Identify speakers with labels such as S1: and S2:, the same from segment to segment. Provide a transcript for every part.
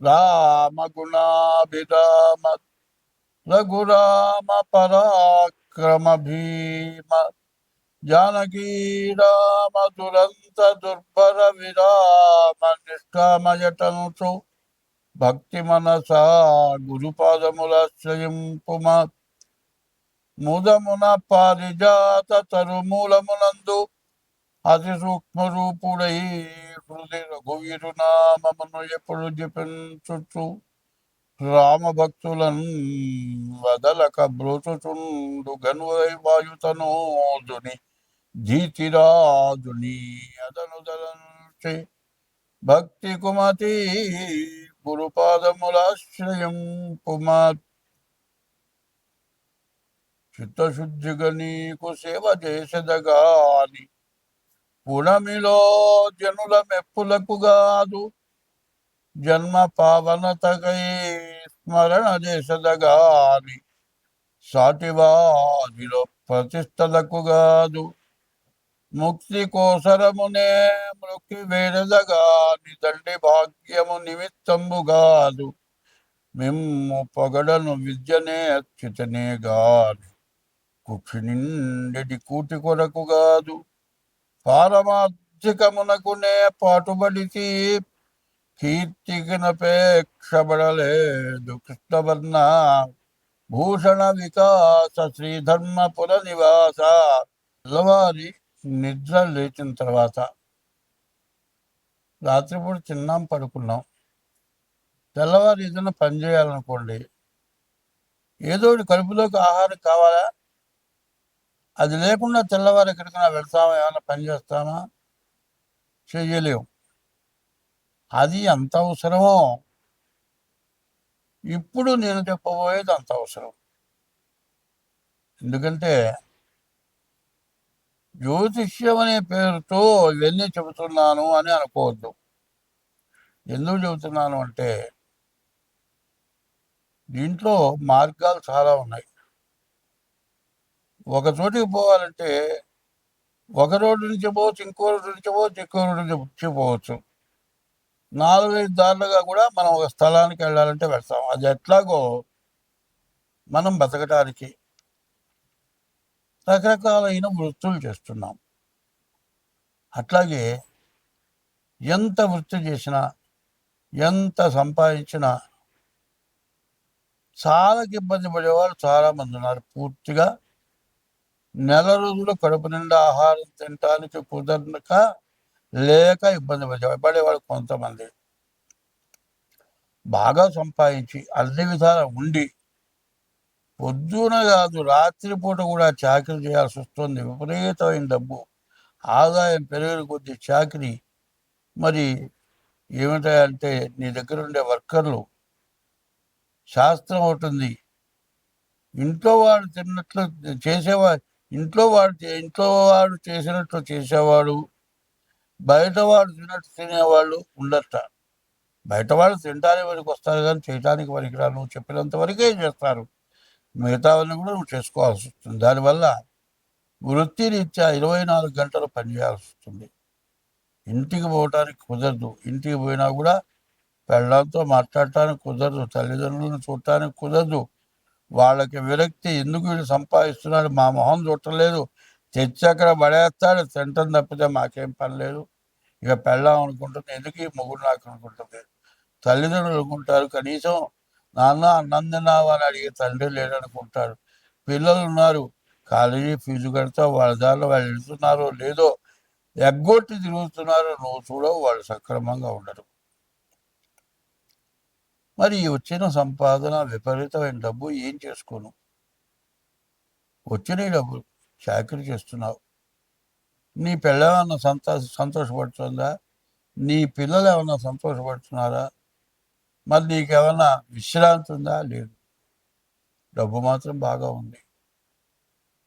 S1: రామ గుణాభిరామ రఘురామ పరాక్రమ భీమ జానకీ రామ దురంత దుర్భర విరామ నిష్కామయటంసు భక్తి మనసా గురుపాదములాశ్రయింపుమ ముదమున పారిజాత తరుమూలమునందు అతి సూక్ష్మ రూపుడై హృదయ రఘువీరునామమును ఎప్పుడు జపించుచు రామ భక్తులను వదలక బ్రోచుచుండు గనువై వాయుతనోదుని జీతిరాజుని అదనుదలంచి భక్తి కుమతి గురుపాదములాశ్రయం కుమార్ చిత్తశుద్ధిగా నీకు సేవ చేసేదగాని గుణమిలో జనుల మెప్పులకు గాదు. జన్మ పావనతకై స్మరణ చేసదగాని సాటివాదిలో ప్రతిష్టలకు గాదు. ముక్తి కోసరమునే మృక్కి వేడదగాని తండ్రి భాగ్యము నిమిత్తంబు గాదు. మిమ్ము పొగడను విద్యనే అచ్యుతనే గాని కుక్షి నిండెడి కూటి కొరకు గాదు. పారమార్థికమునకునే పాటుబడితి కీర్తికినపేక్షబడలేదు కృష్ణవర్ణ భూషణ వికాస శ్రీధర్మపుర నివాస. తెల్లవారి నిద్ర లేచిన తర్వాత రాత్రిపూట తిన్నాం పడుకున్నాం. తెల్లవారు ఏదైనా పని చేయాలనుకోండి ఏదో కడుపులోకి ఆహారం కావాలా? అది లేకుండా తెల్లవారు ఎక్కడికైనా వెళ్తామా ఏమైనా పని చేస్తామా చేయలేవు అది అంత అవసరమో ఇప్పుడు నేను చెప్పబోయేది అంత అవసరం. ఎందుకంటే జ్యోతిష్యం అనే పేరుతో ఇవన్నీ చెబుతున్నాను అని అనుకోవద్దు. ఎందుకు చెబుతున్నాను అంటే దీంట్లో మార్గాలు చాలా ఉన్నాయి. ఒక చోటికి పోవాలంటే ఒక రోడ్డు నుంచి పోవచ్చు ఇంకో రోడ్డు నుంచి పోవచ్చు ఇంకో రోడ్డు నుంచి పోవచ్చు. నాలుగైదు దారులుగా కూడా మనం ఒక స్థలానికి వెళ్ళాలంటే వెళ్తాం. అది ఎట్లాగో మనం బతకడానికి రకరకాలైన వృత్తులు చేస్తున్నాం. అట్లాగే ఎంత వృత్తి చేసినా ఎంత సంపాదించినా చాలా ఇబ్బంది పడేవాళ్ళు చాలామంది ఉన్నారు. పూర్తిగా నెల రోజులు కడుపు నిండా ఆహారం తినటానికి కుదరక లేక ఇబ్బంది పడేవాడు కొంతమంది. బాగా సంపాదించి అన్ని విధాలు ఉండి పొద్దున కాదు రాత్రిపూట కూడా చాకరీ చేయాల్సి వస్తుంది. విపరీతమైన డబ్బు. ఆదాయం పెరిగిన కొద్ది చాకరీ మరి ఏమిటంటే నీ దగ్గర ఉండే వర్కర్లు. శాస్త్రం అవుతుంది ఇంట్లో వాడు తిన్నట్లు చేసేవాడు ఇంట్లో వాడు చే- ఇంట్లో వాడు చేసినట్లు చేసేవాడు బయట వాడు తిన్నట్టు తినేవాళ్ళు ఉండట. బయట వాళ్ళు తినడానికి వరకు వస్తారు కానీ చేయడానికి రా నువ్వు చెప్పినంత వరకే చేస్తారు. మిగతా వాళ్ళని కూడా నువ్వు చేసుకోవాల్సి వస్తుంది. దానివల్ల వృత్తి రీత్యా ఇరవై నాలుగు గంటలు పనిచేయాల్సి వస్తుంది. ఇంటికి పోవటానికి కుదరదు. ఇంటికి పోయినా కూడా పెళ్ళంతో మాట్లాడటానికి కుదరదు. తల్లిదండ్రులను చూడటానికి కుదరదు. వాళ్ళకి విరక్తి ఎందుకు వీడు సంపాదిస్తున్నాడు మా మొహం చూడలేదు తెచ్చి పడేస్తాడు. తింటం తప్పితే మాకేం పని లేదు. ఇక పెళ్ళాం అనుకుంటుంది. ఎందుకు ఈ మొగుడు నాకు అనుకుంటుంది? తల్లిదండ్రులు అనుకుంటారు. కనీసం నాన్న అన్నం తిన్నావా అని అడిగే తండ్రి లేడనుకుంటాడు పిల్లలు ఉన్నారు. కాలేజీ ఫీజు కడతా వాళ్ళ దారిలో వాళ్ళు వెళ్తున్నారో లేదో ఎగ్గొట్టి తిరుగుతున్నారో. నువ్వు చూడవు. వాళ్ళు సక్రమంగా ఉండరు. మరి వచ్చిన సంపాదన విపరీతమైన డబ్బు ఏం చేసుకోను? వచ్చిన ఈ డబ్బు చాకరీ చేస్తున్నావు. నీ పిల్లలేమన్నా సంతో సంతోషపడుతుందా? నీ పిల్లలు ఏమన్నా సంతోషపడుతున్నారా? మరి నీకేమన్నా విశ్రాంతి ఉందా? లేదు. డబ్బు మాత్రం బాగా ఉంది.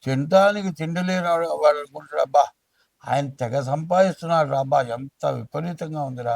S1: తినడానికి తిండి లేనివాడు వాడు అనుకుంటాడు అబ్బా ఆయన తెగ సంపాదిస్తున్నాడు అబ్బా ఎంత విపరీతంగా ఉందిరా.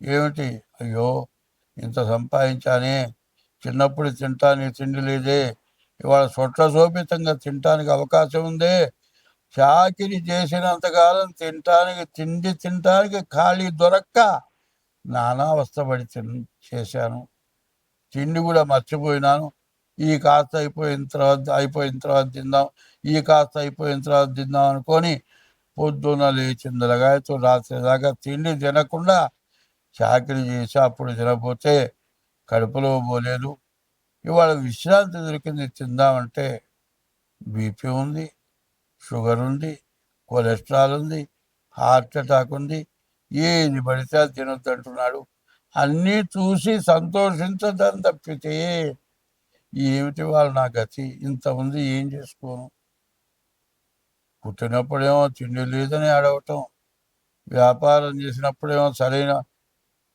S1: ఏమిటి? అయ్యో ఇంత సంపాదించానే చిన్నప్పుడు తింటానికి తిండి లేదే. ఇవాళ సొట్ల శోభితంగా తినటానికి అవకాశం ఉందే. చాకిరి చేసినంతకాలం తినటానికి తిండి తినటానికి ఖాళీ దొరక్క. నానా అవస్థపడి తిన్ చేశాను. తిండి కూడా మర్చిపోయినాను. ఈ కాస్త అయిపోయిన తర్వాత అయిపోయిన తర్వాత తిందాం ఈ కాస్త అయిపోయిన తర్వాత తిందాం అనుకొని పొద్దున్న లేచిందలగాయతో రాత్రి దాకా తిండి తినకుండా చాకరీ చేసి అప్పుడు తినకపోతే కడుపులో పోలేదు. ఇవాళ విశ్రాంతి దొరికింది తిందామంటే బీపీ ఉంది షుగర్ ఉంది కొలెస్ట్రాల్ ఉంది హార్ట్ అటాక్ ఉంది ఏది పడితే అది తినొద్దు అంటున్నాడు. అన్నీ చూసి సంతోషించదని తప్పితే ఏమిటి వాళ్ళు నా గతి? ఇంత ఉంది ఏం చేసుకోను? పుట్టినప్పుడేమో తిండి లేదని అడగటం వ్యాపారం చేసినప్పుడేమో సరైన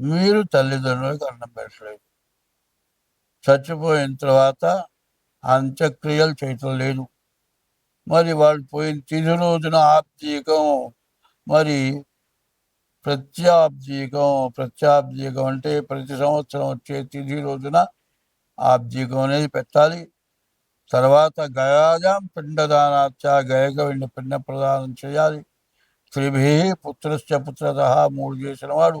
S1: మీరు తల్లిదండ్రులకు అన్నం పెట్టలేదు. చచ్చిపోయిన తర్వాత అంత్యక్రియలు చేయటం లేదు. మరి వాళ్ళు పోయిన తిది రోజున ఆబ్దీకం మరి ప్రత్యాబ్దీకం ప్రత్యాబ్దీకం అంటే ప్రతి సంవత్సరం వచ్చే తిథి రోజున ఆబ్దీకం అనేది పెట్టాలి. తర్వాత గయాజాం పిండదానాచ గయక పిండ ప్రదానం చేయాలి. త్రిభి పుత్రశ్చ పుత్రత మూడు చేసిన వాడు.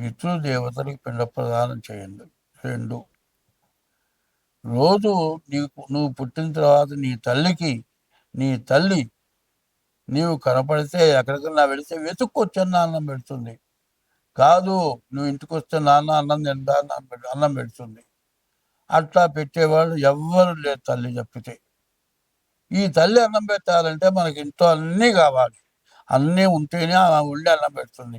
S1: పితృదేవతలకు పిండ ప్రదానం చేయండి. రెండు రోజు నీకు నువ్వు పుట్టిన తర్వాత నీ తల్లికి నీ తల్లి నీవు కనపడితే ఎక్కడికన్నా వెళితే వెతుక్కొచ్చాను అన్నం పెడుతుంది. కాదు నువ్వు ఇంటికి వస్తే నాన్న అన్నం తింటా అన్నం అన్నం పెడుతుంది. అట్లా పెట్టేవాళ్ళు ఎవ్వరు లేరు తల్లి చెప్పితే ఈ తల్లి అన్నం పెట్టాలంటే మనకి ఇంట్లో అన్నీ కావాలి. అన్నీ ఉంటేనే ఉండి అన్నం పెడుతుంది.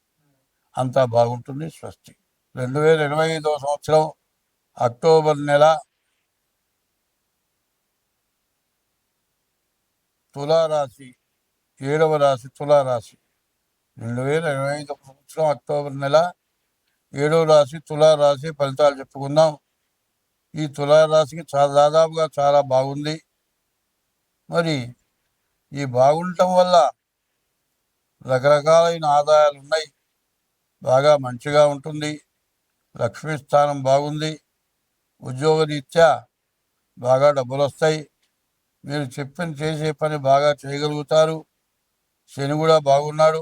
S1: అంతా బాగుంటుంది స్వస్తి. రెండు వేల ఇరవై ఐదవ సంవత్సరం అక్టోబర్ నెల తులారాశి ఏడవ రాశి తులారాశి. రెండు వేల ఇరవై ఐదవ సంవత్సరం అక్టోబర్ నెల ఏడవ రాశి తులారాశి ఫలితాలు చెప్పుకుందాం. ఈ తులారాశికి చాలా దాదాపుగా చాలా బాగుంది. మరి ఈ బాగుండటం వల్ల రకరకాలైన ఆదాయాలు ఉన్నాయి. బాగా మంచిగా ఉంటుంది. లక్ష్మీ స్థానం బాగుంది. ఉద్యోగరీత్యా బాగా డబ్బులు వస్తాయి మీరు చెప్పిన చేసే పని బాగా చేయగలుగుతారు. శని కూడా బాగున్నాడు.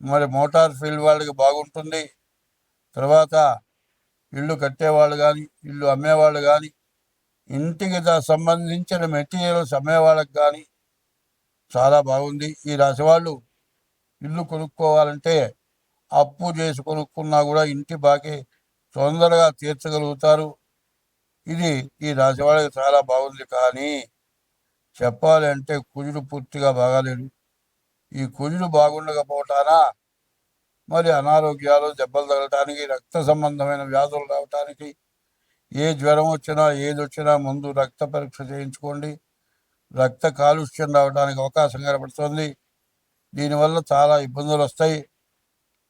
S1: మరి మోటార్ ఫీల్డ్ వాళ్ళకి బాగుంటుంది. తర్వాత ఇల్లు కట్టేవాళ్ళు కానీ ఇల్లు అమ్మేవాళ్ళు కానీ ఇంటికి సంబంధించిన మెటీరియల్స్ అమ్మేవాళ్ళకి కానీ చాలా బాగుంది. ఈ రాశి వాళ్ళు ఇల్లు కొనుక్కోవాలంటే అప్పు చేసి కొనుక్కున్నా కూడా ఇంటి బాకీ తొందరగా తీర్చగలుగుతారు. ఇది ఈ రాజవాడికి చాలా బాగుంది. కానీ చెప్పాలి అంటే కుజుడు పూర్తిగా బాగాలేడు. ఈ కుజుడు బాగుండకపోవటానా మరి అనారోగ్యాలు దెబ్బలు తగలటానికి రక్త సంబంధమైన వ్యాధులు రావటానికి ఏ జ్వరం వచ్చినా ఏది వచ్చినా ముందు రక్త పరీక్ష చేయించుకోండి. రక్త కాలుష్యం రావడానికి అవకాశం కనబడుతుంది దీనివల్ల చాలా ఇబ్బందులు వస్తాయి.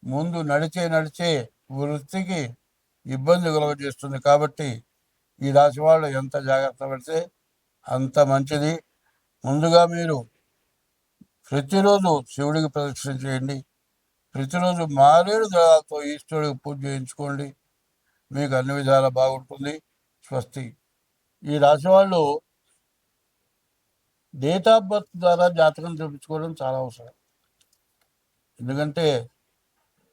S1: ముందు నడిచే నడిచే వృత్తికి ఇబ్బంది కలుగజేస్తుంది కాబట్టి ఈ రాశి వాళ్ళు ఎంత జాగ్రత్త పడితే అంత మంచిది. ముందుగా మీరు ప్రతిరోజు శివుడికి ప్రదక్షిణ చేయండి. ప్రతిరోజు మారేడు దళాలతో ఈశ్వరుడికి పూజ చేయించుకోండి. మీకు అన్ని విధాలా బాగుంటుంది. స్వస్తి. ఈ రాశి వాళ్ళు డేట్ ఆఫ్ బర్త్ ద్వారా జాతకం చూపించుకోవడం చాలా అవసరం. ఎందుకంటే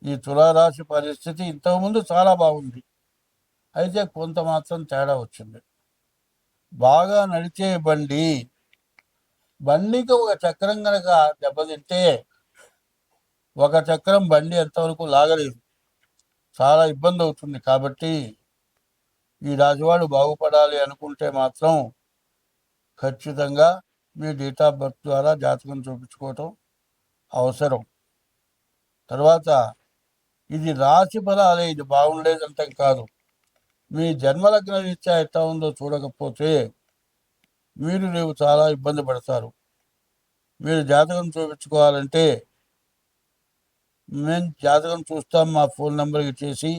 S1: ఈ తులారాశి పరిస్థితి ఇంతకుముందు చాలా బాగుంది. అయితే కొంత మాత్రం తేడా వచ్చింది. బాగా నడిచే బండి బండికి ఒక చక్రం కనుక దెబ్బతింటే ఒక చక్రం బండి ఎంతవరకు లాగలేదు. చాలా ఇబ్బంది అవుతుంది. కాబట్టి ఈ రాజువాడు బాగుపడాలి అనుకుంటే మాత్రం ఖచ్చితంగా మీ డేట్ ఆఫ్ బర్త్ ద్వారా జాతకం చూపించుకోవటం అవసరం. తర్వాత ఇది రాశి ఫలాలే ఇది బాగుండేదంటే కాదు. మీ జన్మలగ్న రీత్యా ఎట్లా ఉందో చూడకపోతే మీరు రేపు చాలా ఇబ్బంది పడతారు. మీరు జాతకం చూపించుకోవాలంటే మేము జాతకం చూస్తాం మా ఫోన్ నెంబర్కి చేసి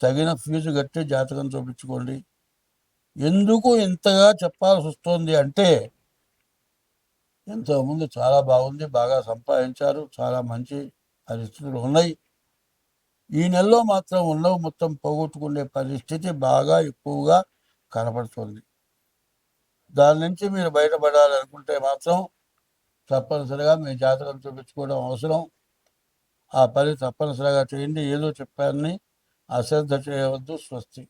S1: తగిన ఫీజు కట్టి జాతకం చూపించుకోండి. ఎందుకు ఇంతగా చెప్పాల్సి వస్తుంది అంటే ఇంతకుముందు చాలా బాగుంది బాగా సంపాదించారు చాలా మంచి పరిస్థితులు ఉన్నాయి. ఈ నెలలో మాత్రం ఉన్నవి మొత్తం పోగొట్టుకునే పరిస్థితి బాగా ఎక్కువగా కనపడుతుంది. దాని నుంచి మీరు బయటపడాలనుకుంటే మాత్రం తప్పనిసరిగా మీ జాతకం చూపించుకోవడం అవసరం. ఆ పని తప్పనిసరిగా చేయండి. ఏదో చెప్పారని అశ్రద్ధ చేయవద్దు స్వస్తి.